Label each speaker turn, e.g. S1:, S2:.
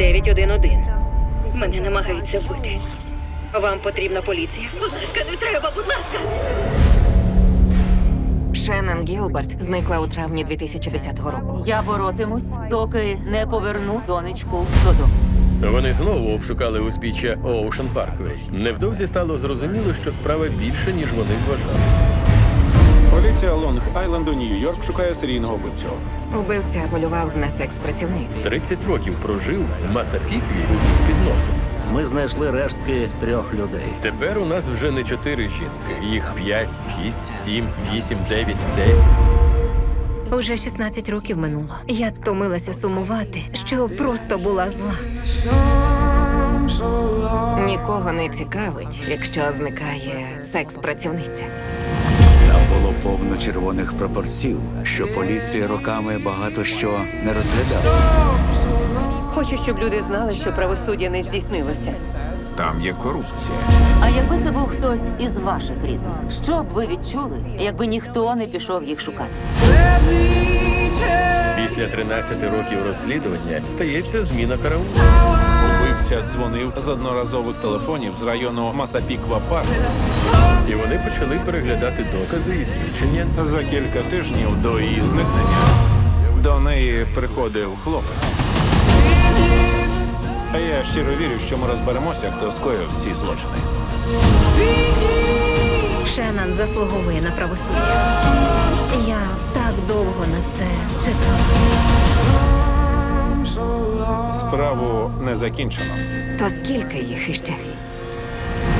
S1: 911. Мене намагаються вбити. Вам потрібна поліція? Будь ласка, не треба, будь ласка.
S2: Шеннон Гілберт зникла у травні 2010 року.
S3: Я боротимусь, доки не поверну донечку додому.
S4: Вони знову обшукали узбіччя Оушен Парквей. Невдовзі стало зрозуміло, що справа більше, ніж вони вважали.
S5: Поліція Лонг Айленду, Нью-Йорк шукає серійного вбивцю.
S2: Убивця полював на секс-працівниць.
S4: 30 років прожив в Масапіклі усіх під носом.
S6: Ми знайшли рештки трьох людей.
S4: Тепер у нас вже не чотири жінки. Їх п'ять, шість, сім, вісім, дев'ять, десять.
S7: Уже 16 років минуло. Я втомилася сумувати, що просто була зла.
S2: Нікого не цікавить, якщо зникає секс-працівниця.
S8: Там було повно червоних прапорців, що поліція роками багато що не розглядала.
S9: Хочу, щоб люди знали, що правосуддя не здійснилося.
S5: Там є корупція.
S3: А якби це був хтось із ваших рідних, що б ви відчули, якби ніхто не пішов їх шукати?
S4: Після 13 років розслідування стається зміна караулу.
S5: Убивця дзвонив з одноразових телефонів з району Масапіква Парк.
S4: І вони почали переглядати докази і свідчення.
S5: За кілька тижнів до її зникнення до неї приходив хлопець. А я щиро вірю, що ми розберемося, хто скоїв ці злочини.
S7: Шеннон заслуговує на правосуддя.
S5: Справу не закінчено.
S2: То скільки їх іще?